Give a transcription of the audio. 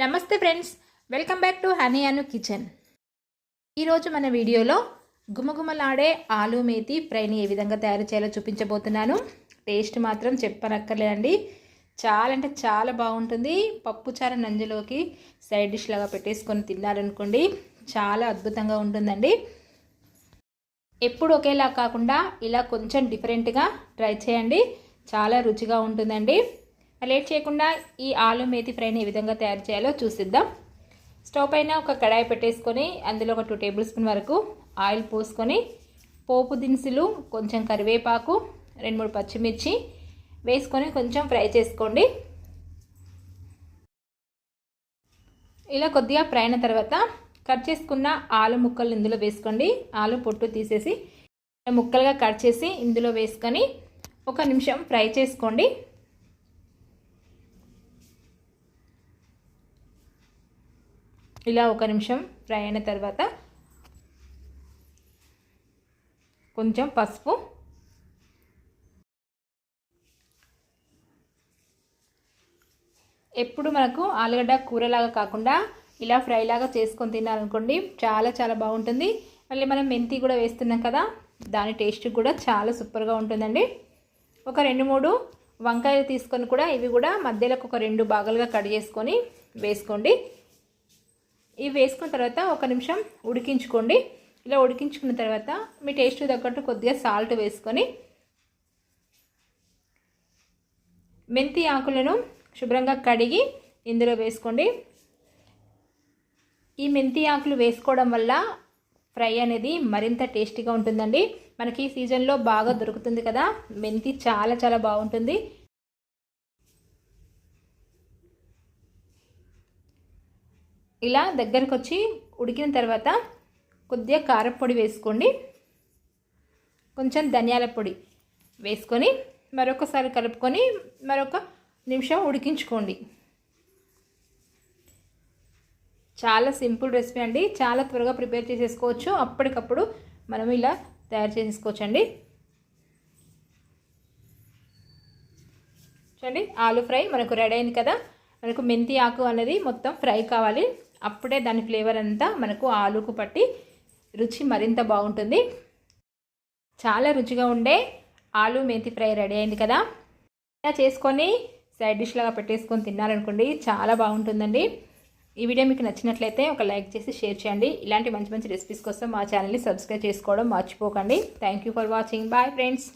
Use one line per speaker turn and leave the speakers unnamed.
నమస్తే friends welcome back to honey Anu kitchen. ఈరోజు మన వీడియోలో గుమగుమలాడే ఆలు మేతి ఫ్రైని ఏ విధంగా తయారు చేయాలో చూపించబోతున్నాను. టేస్ట్ మాత్రం చెప్పనక్కర్లేదండి. చాలా అంటే చాలా బాగుంటుంది. పప్పుచార నంజులోకి సైడ్ డిష్ లాగా పెట్టేసుకొని తిన్నారనుకోండి చాలా అద్భుతంగా ఉంటుందండి. ఎప్పుడు ఒకేలా కాకుండా ఇలా కొంచెం డిఫరెంట్గా ట్రై చేయండి. చాలా రుచిగా ఉంటుందండి. లేట్ చేయకుండా ఈ ఆలు మేతి ఫ్రైని ఏ విధంగా తయారు చేయాలో చూసిద్దాం. స్టవ్ పైన ఒక కడాయి పెట్టేసుకొని అందులో ఒక టూ టేబుల్ స్పూన్ వరకు ఆయిల్ పోసుకొని పోపు దినుసులు కొంచెం కరివేపాకు రెండు మూడు పచ్చిమిర్చి వేసుకొని కొంచెం ఫ్రై చేసుకోండి. ఇలా కొద్దిగా ఫ్రై అయిన తర్వాత కట్ చేసుకున్న ఆలు ముక్కలు ఇందులో వేసుకోండి. ఆలు పొట్టు తీసేసి ముక్కలుగా కట్ చేసి ఇందులో వేసుకొని ఒక నిమిషం ఫ్రై చేసుకోండి. ఇలా ఒక నిమిషం ఫ్రై అయిన తర్వాత కొంచెం పసుపు. ఎప్పుడు మనకు ఆలుగడ్డ కూరలాగా కాకుండా ఇలా ఫ్రైలాగా చేసుకొని తినాలనుకోండి చాలా చాలా బాగుంటుంది. మళ్ళీ మనం మెంతి కూడా వేస్తున్నాం కదా దాని టేస్ట్ కూడా చాలా సూపర్గా ఉంటుందండి. ఒక రెండు మూడు వంకాయలు తీసుకొని కూడా ఇవి కూడా మధ్యలోకి ఒక రెండు భాగాలుగా కట్ చేసుకొని వేసుకోండి. ఇవి వేసుకున్న తర్వాత ఒక నిమిషం ఉడికించుకోండి. ఇలా ఉడికించుకున్న తర్వాత మీ టేస్ట్ తగ్గట్టు కొద్దిగా సాల్ట్ వేసుకొని మెంతి ఆకులను శుభ్రంగా కడిగి ఇందులో వేసుకోండి. ఈ మెంతి ఆకులు వేసుకోవడం వల్ల ఫ్రై అనేది మరింత టేస్టీగా ఉంటుందండి. మనకి ఈ సీజన్లో బాగా దొరుకుతుంది కదా. మెంతి చాలా చాలా బాగుంటుంది. ఇలా దగ్గరకు వచ్చి ఉడికిన తర్వాత కొద్దిగా కారపొడి వేసుకోండి. కొంచెం ధనియాల పొడి వేసుకొని మరొకసారి కలుపుకొని మరొక నిమిషం ఉడికించుకోండి. చాలా సింపుల్ రెసిపీ అండి. చాలా త్వరగా ప్రిపేర్ చేసేసుకోవచ్చు. అప్పటికప్పుడు మనం ఇలా తయారు చేసేసుకోవచ్చు అండి చూడండి ఆలు ఫ్రై మనకు రెడీ అయింది కదా. మనకు మెంతి ఆకు అనేది మొత్తం ఫ్రై కావాలి. అప్పుడే దాని ఫ్లేవర్ అంతా మనకు ఆలుకు పట్టి రుచి మరింత బాగుంటుంది. చాలా రుచిగా ఉండే ఆలు మెంతి ఫ్రై రెడీ అయింది కదా. ఇలా చేసుకొని సైడ్ డిష్ లాగా పెట్టేసుకొని తిన్నారనుకోండి చాలా బాగుంటుందండి. ఈ వీడియో మీకు నచ్చినట్లయితే ఒక లైక్ చేసి షేర్ చేయండి. ఇలాంటి మంచి మంచి రెసిపీస్ కోసం మా ఛానల్ని సబ్స్క్రైబ్ చేసుకోవడం మర్చిపోకండి. Thank you for watching bye friends